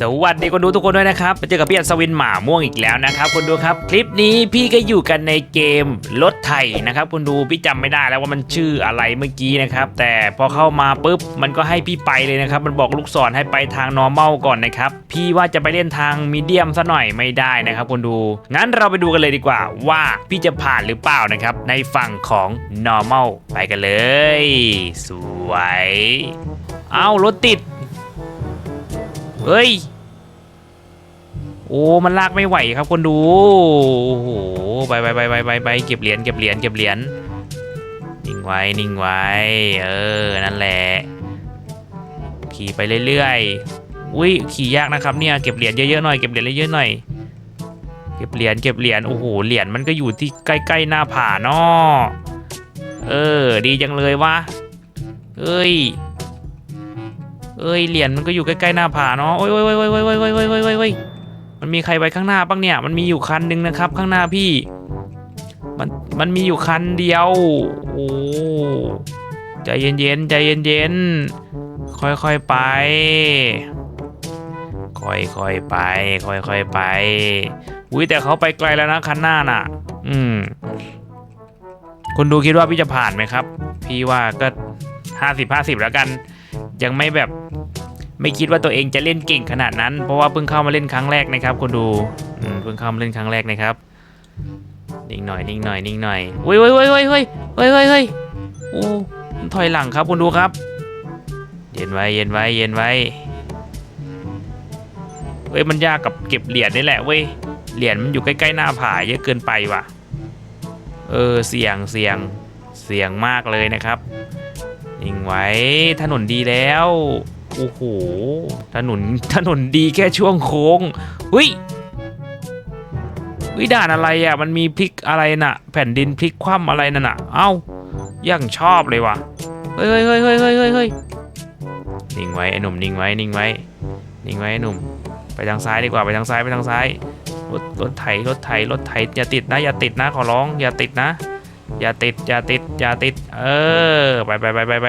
สวัสดีคนดูทุกคนด้วยนะครับมาเจอกับพี่อัศวินหมาม่วงอีกแล้วนะครับคนดูครับ คลิปนี้พี่ก็อยู่กันในเกมรถไถนะครับคนดูพี่จำไม่ได้แล้วว่ามันชื่ออะไรเมื่อกี้นะครับแต่พอเข้ามาปุ๊บมันก็ให้พี่ไปเลยนะครับมันบอกลูกศรให้ไปทาง normal ก่อนนะครับพี่ว่าจะไปเล่นทางมีเดียมซะหน่อยไม่ได้นะครับคนดูงั้นเราไปดูกันเลยดีกว่า ว่าพี่จะผ่านหรือเปล่านะครับในฝั่งของ normal ไปกันเลย สวย เอารถติด เฮ้ย โอ้ มันลากไม่ไหวครับคนดู โอ้โห ไปไปไปไปไปไปเก็บเหรียญเก็บเหรียญเก็บเหรียญ นิ่งไว้ นิ่งไว้ เออ นั่นแหละ ขี่ไปเรื่อยๆ อุ้ย ขี่ยากนะครับเนี่ย เก็บเหรียญเยอะๆหน่อย เก็บเหรียญเยอะๆหน่อย เก็บเหรียญเก็บเหรียญ โอ้โห เหรียญมันก็อยู่ที่ใกล้ๆหน้าผาเนาะเออ ดีจังเลยวะเอ้ย เอ้ยเหรียญมันก็อยู่ใกล้ๆหน้าผาเนาะโอ้ยโอ้ยโอ้ยโอ้ยโอ้ยโอ้ยโอ้ยโอ้ยโอ้ยโอ้ยโอ้ยมันมีใครไปข้างหน้าบ้างเนี่ยมันมีอยู่คันหนึ่งนะครับ ข้างหน้าพี่ มันมันมีอยู่คันเดียวโอ้ใจเย็นๆใจเย็นๆค่อยๆไป ค่อยๆไป ค่อยๆไปอุ้ยแต่เขาไปไกลแล้วนะคันหน้าน่ะ อืมคุณดูคิดว่าพี่จะผ่านไหมครับ พี่ว่าก็ห้าสิบห้าสิบแล้วกัน ยังไม่แบบ ไม่คิดว่าตัวเองจะเล่นเก่งขนาดนั้น เพราะว่าเพิ่งเข้ามาเล่นครั้งแรกนะครับคนดูเพิ่งเข้ามาเล่นครั้งแรกนะครับนิ่งหน่อยนิ่งหน่อยนิ่งหน่อยเฮ้ยเฮ้ยเฮ้ยเฮ้ยเฮ้ยเฮ้ยเฮ้ยเฮ้ยโอ้ถอยหลังครับคนดูครับ เย็นไว้เย็นไว้เย็นไว้เฮ้ยมันยากกับเก็บเหรียญนี่แหละเว้ยเหรียญมันอยู่ใกล้ๆหน้าผาเยอะเกินไปว่ะ เออเสี่ยงเสี่ยงเสี่ยงมากเลยนะครับนิ่งไว้ถนนดีแล้ว โอ้โห ถนน ถนนดีแค่ช่วงโค้งเฮ้ยวิด่านอะไรอะ มันมีพลิกอะไรน่ะ แผ่นดินพลิกคว่ำอะไรนั่นน่ะ เอ้ายังชอบเลยว่ะเฮ้ยเฮ้ยเฮ้ยเฮ้ยเฮ้ยเฮ้ยเฮ้ยนิ่งไว้ไอ้หนุ่มนิ่งไว้นิ่งไว้นิ่งไว้ไอ้หนุ่ม ไปทางซ้ายดีกว่าไปทางซ้ายไปทางซ้ายรถรถไถรถไถรถไถอย่าติดนะ อย่าติดนะขอร้อง อย่าติดนะ อย่าติดอย่าติดอย่าติด เออ ไปไปไปไปไป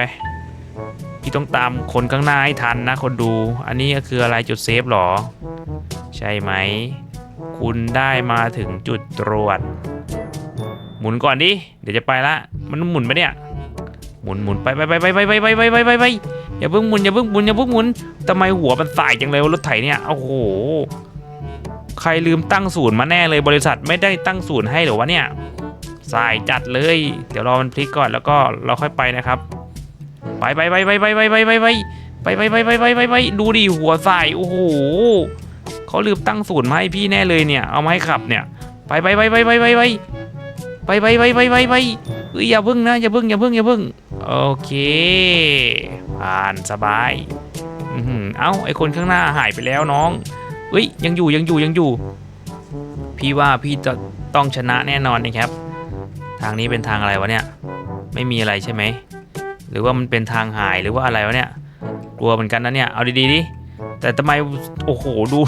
พี่ต้องตามคนข้างหน้าให้ทันนะคนดู อันนี้ก็คืออะไรจุดเซฟหรอ ใช่ไหม คุณได้มาถึงจุดตรวจ หมุนก่อนดิ เดี๋ยวจะไปละ มันหมุนไปเนี่ย หมุนหมุนไปไปไปไปไปไปไปไปไปไปไปอย่าเพิ่งหมุนอย่าเพิ่งหมุนอย่าเพิ่งหมุนทำไมหัวมันสายจังเลยรถไถเนี่ยโอ้โห ใครลืมตั้งศูนย์มาแน่เลยบริษัทไม่ได้ตั้งศูนย์ให้หรอวะเนี่ยสายจัดเลย เดี๋ยวรอมันพลิกก่อนแล้วก็เราค่อยไปนะครับ ไปไปไปไปไปไปไปไปไปไปไปไปไปไปไปไปดูดิหัวใสายโอ้โหเขาลืมตั้งศูนย์มาให้พี่แน่เลยเนี่ย เอามาให้ขับเนี่ย ไปไปไปไปไปไปไปไปไปไปไปไปไปเอ้ยอย่าพึ่งนะอย่าพึ่งอย่าพึ่งอย่าพึ่งโอเค ผ่านสบายอือหือเอ้าไอคนข้างหน้าหายไปแล้วน้องเอ้ยยังอยู่ยังอยู่ยังอยู่ พี่ว่าพี่จะต้องชนะแน่นอนนะครับ ทางนี้เป็นทางอะไรวะเนี่ย ไม่มีอะไรใช่ไหม หรือว่ามันเป็นทางหายหรือว่าอะไรวะเนี่ย กลัวเหมือนกันนะเนี่ย เอาดีๆดิ แต่ทำไม โอ้โห ดู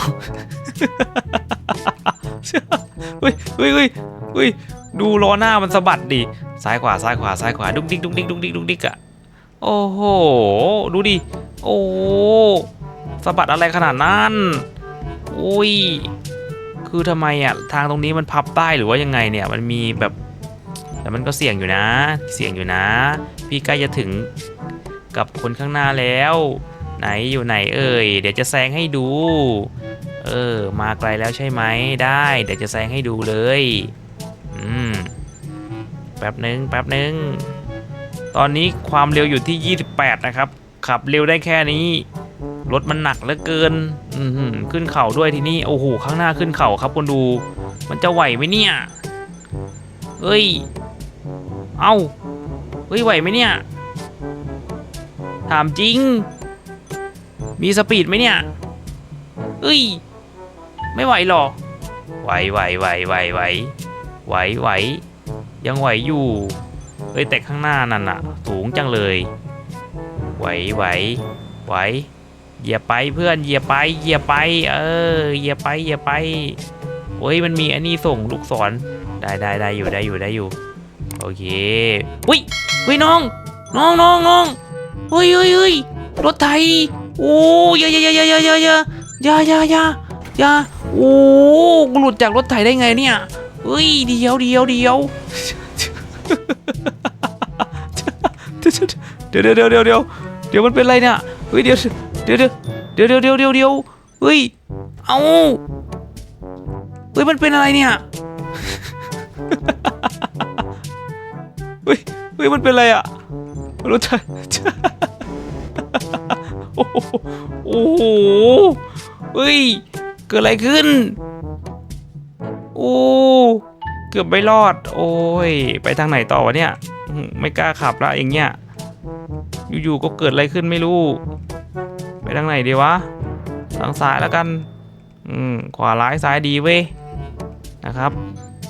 เฮ้ยเฮ้ยเฮ้ยเฮ้ยดูล้อหน้ามันสะบัดดิ ซ้ายขวาซ้ายขวาซ้ายขวา ดุ๊กดิกดุ๊กดิกดุ๊กดิกดุ๊กดิกอะโอ้โห ดูดิ โอ้สะบัดอะไรขนาดนั้นอุ้ย คือทำไมอะทางตรงนี้มันพับใต้หรือว่ายังไงเนี่ย มันมีแบบแต่มันก็เสี่ยงอยู่นะ เสี่ยงอยู่นะ พี่ใกล้จะถึงกับคนข้างหน้าแล้ว ไหนอยู่ไหนเอ่ยเดี๋ยวจะแซงให้ดู เออ มาไกลแล้วใช่ไหมได้ เดี๋ยวจะแซงให้ดูเลยอืมแป๊บหนึ่งแป๊บหนึ่งตอนนี้ความเร็วอยู่ที่ 28 นะครับ ขับเร็วได้แค่นี้รถมันหนักเหลือเกินอือหือขึ้นเข่าด้วยทีนี้โอ้โหข้างหน้าขึ้นเข่าครับคนดู มันจะไหวไหมเนี่ยเฮ้ย เอ้า เฮ้ยไหวไหมเนี่ย ถามจริง มีสปีดไหมเนี่ยเฮ้ย ไม่ไหวหรอ ไหวไหวไหวไหวไหวไหวไหวยังไหวอยู่เฮ้ยแต่ข้างหน้านั่นน่ะสูงจังเลย ไหวไหวไหวเหยียบไปเพื่อนเหยียบไปเหยียบไป เออเหยียบไปเหยียบไปโอ้ยมันมีอันนี้ส่งลูกศรได้ได้ได้อยู่ได้อยู่ได้อยู่ โอเคอุ้ยเฮ้ยน้อง น้องน้องน้องเฮ้ยเฮ้ยเฮ้ยรถไถโอ้ยยอะเยอะเยอะเยอะเยอะเยอะอย่ายายายาโอ้กูหลุดจากรถไถได้ไงเนี่ยเฮ้ยเดียวเดียวเดียวเดี๋ยวเดี๋ยวเดี๋ยวเดี๋ยวเดี๋ยวเดี๋ยวมันเป็นไรเนี่ยเฮ้ยเดี๋ยวเดี๋ยวเดี๋ยวเดี๋ยวเดี๋ยวเดี๋ยวเดี๋ยวเฮ้ยเอาเฮ้ยมันเป็นอะไรเนี่ย ฮ้ยเฮ้ยมันเป็นอะไรอะรถไถโอ้โหโอ้โหเฮ้ย เกิดอะไรขึ้น โอ้ เกือบไม่รอด โอ้ย ไปทางไหนต่อวะเนี่ย ไม่กล้าขับละอย่างเงี้ย อยู่ๆ ก็เกิดอะไรขึ้นไม่รู้ ไปทางไหนดีวะ ทางซ้ายแล้วกัน อืม ขวาร้ายซ้ายดีเว้ย นะครับ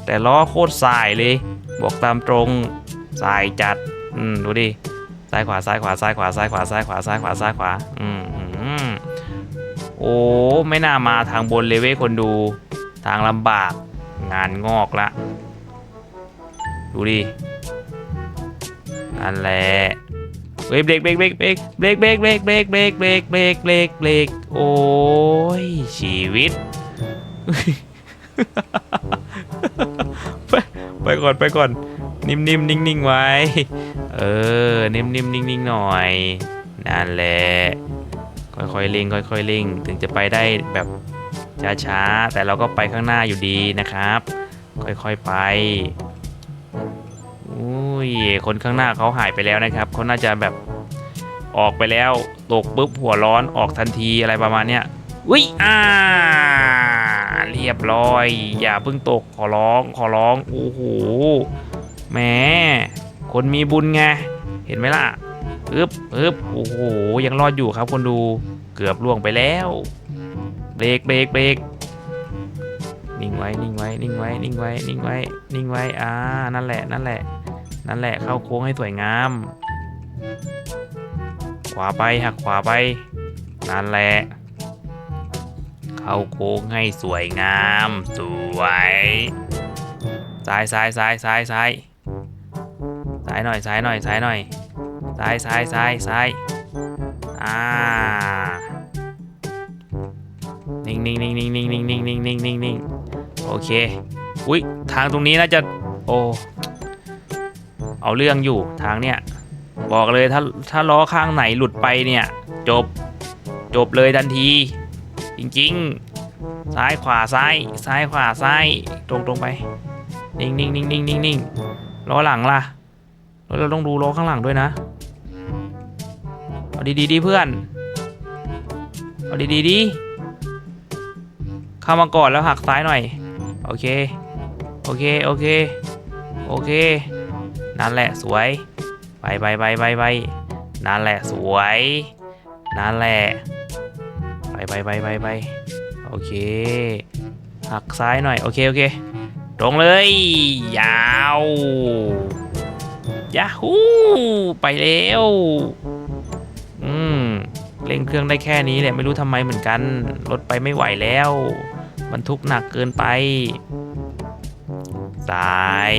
แต่ล้อโคตรสายเลย บอกตามตรง สายจัด อืม ดูดิ ซ้ายขวา ซ้ายขวา ซ้ายขวา ซ้ายขวา ซ้ายขวา ซ้ายขวา ซ้ายขวา อืมอืมโอ้ ไม่น่ามาทางบนเลยเว้ยคนดู ทางลำบาก งานงอกละ ดูดิ นั่นแหละเฮ้ยเบรกเบรกเบรกเบรกเบรกเบรกเบรกเบรกเบรกเบรกเบรกเบรกเบรกโอ้ย ชีวิตไปก่อนไปก่อน นิ่มๆนิ่งๆไว้ เออ นิ่มๆนิ่งๆหน่อยนั่นแหละค่อยๆเร่งค่อยๆเร่งถึงจะไปได้แบบช้าๆแต่เราก็ไปข้างหน้าอยู่ดีนะครับ ค่อยๆไปอุ้ยคนข้างหน้าเขาหายไปแล้วนะครับเขาน่าจะแบบออกไปแล้วตกปุ๊บหัวร้อนออกทันทีอะไรประมาณเนี้ยอุ้ยอ่าเรียบร้อย อย่าเพิ่งตกขอร้องขอร้องโอ้โห แหมคนมีบุญไง เห็นไหมล่ะอึบอึบโอ้โห ยังรอดอยู่ครับคนดู เกือบล่วงไปแล้ว เบรก เบรก เบรก นิ่งไว้ นิ่งไว้ นิ่งไว้ นิ่งไว้ นิ่งไว้ นิ่งไว้ อ่า นั่นแหละ นั่นแหละ นั่นแหละ เข้าโค้งให้สวยงาม ขวาไป หักขวาไป นั่นแหละ เข้าโค้งให้สวยงาม สวย ซ้ายซ้ายซ้ายซ้ายซ้าย ซ้ายหน่อยซ้ายหน่อยซ้ายหน่อยซ้ายซ้ายซ้ายซ้ายอ่านิ่งนิ่งนิ่งนิ่งนิ่งนิ่งนิ่งนิ่งนิ่งนิ่งนิ่งโอเคอุ้ยทางตรงนี้น่าจะโอ้เอาเรื่องอยู่ทางเนี้ยบอกเลยถ้าถ้าล้อข้างไหนหลุดไปเนี่ยจบจบเลยทันที จริงๆ ซ้ายขวาซ้ายซ้ายขวาซ้ายตรงตรงไป นิ่งนิ่งนิ่งนิ่งนิ่งนิ่งล้อหลังล่ะ แล้วเราต้องดูล้อข้างหลังด้วยนะ เอาดีดีๆดีเพื่อน เอาดีดีๆดีเข้ามาก่อนแล้วหักซ้ายหน่อย โอเค โอเค โอเค โอเค นั่นแหละสวย ไปไปไปไปไปนั่นแหละสวย นั่นแหละ ไปไปไปไปไปโอเค หักซ้ายหน่อย โอเค โอเค ตรงเลย ยาว ยาฮูไปแล้วอืมเร่งเครื่องได้แค่นี้แหละไม่รู้ทำไมเหมือนกันรถไปไม่ไหวแล้วบรรทุกหนักเกินไปซ้าย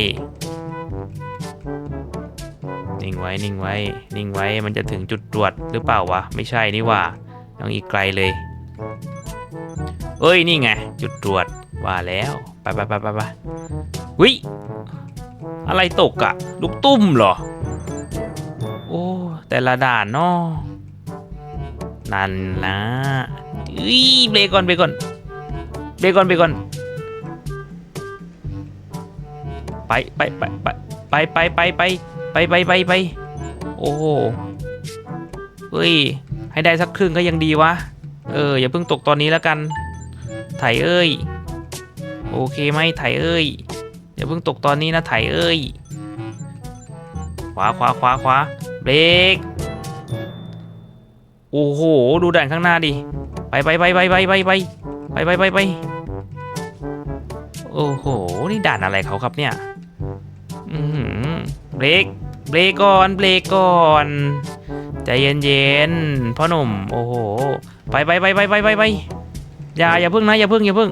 นิ่งไว้นิ่งไว้ นิ่งไว้มันจะถึงจุดตรวจหรือเปล่าวะ ไม่ใช่นี่ว่ายังอีกไกลเลยเอ้ยนี่ไง จุดตรวจว่าแล้ว ไปไปไปไปไปวิ อะไรตกอะลูกตุ้มเหรอ โอ้ แต่ละด่านเนาะนั่นนะอีเบรกก่อนเบรกก่อนเบรกก่อนเบรกก่อนไปไปไปไปไปไปไปไปไปไปไปโอ้โหเฮ้ย ให้ได้สักครึ่งก็ยังดีวะ เออ อย่าเพิ่งตกตอนนี้แล้วกัน ไถเอ้ย โอเคไหมไถเอ้ย อย่าเพิ่งตกตอนนี้นะไถเอ้ย ขวาขวาขวาขวาเบรกโอ้โห ดูด่านข้างหน้าดิ ไปไปไปไปไปไปไปไปไปไปไปโอ้โห นี่ด่านอะไรเขาครับเนี่ย อือหือเบรก เบรกก่อน เบรกก่อนใจเย็นๆพ่อหนุ่ม โอ้โห ไปไปไปไปไปไปไปอย่าอย่าเพิ่งนะอย่าเพิ่งอย่าเพิ่ง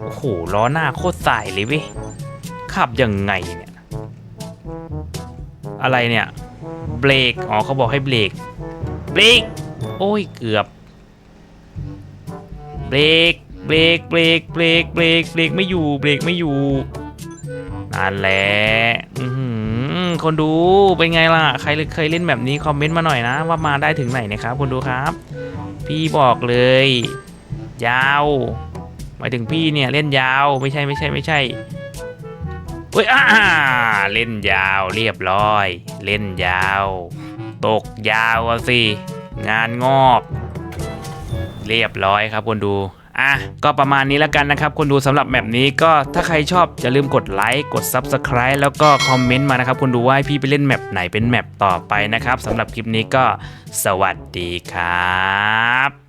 โอ้โห ล้อหน้าโคตรสายเลยเว้ย ขับยังไงเนี่ย อะไรเนี่ย เบรก อ๋อเขาบอกให้เบรก เบรก โอ้ยเกือบ เบรก เบรก เบรก เบรก เบรก เบรกไม่อยู่ เบรกไม่อยู่นั่นแหละคนดูเป็นไงล่ะ ใครเคยเล่นแบบนี้คอมเมนต์มาหน่อยนะ ว่ามาได้ถึงไหนนะครับคนดูครับ พี่บอกเลย ยาวหมายถึงพี่เนี่ยเล่นยาวไม่ใช่ไม่ใช่ไม่ใช่ ฮ้ยอ่าเล่นยาวเรียบร้อย เล่นยาว ตกยาวอะสิ งานงอก เรียบร้อยครับคนดูอะก็ประมาณนี้แล้วกันนะครับ คนดูสำหรับแมปนี้ก็ถ้าใครชอบอย่าลืมกดไลค์กด Subscribe แล้วก็คอมเมนต์มานะครับ คนดูว่าให้พี่ไปเล่นแมปไหนเป็นแมปต่อไปนะครับสำหรับคลิปนี้ก็สวัสดีครับ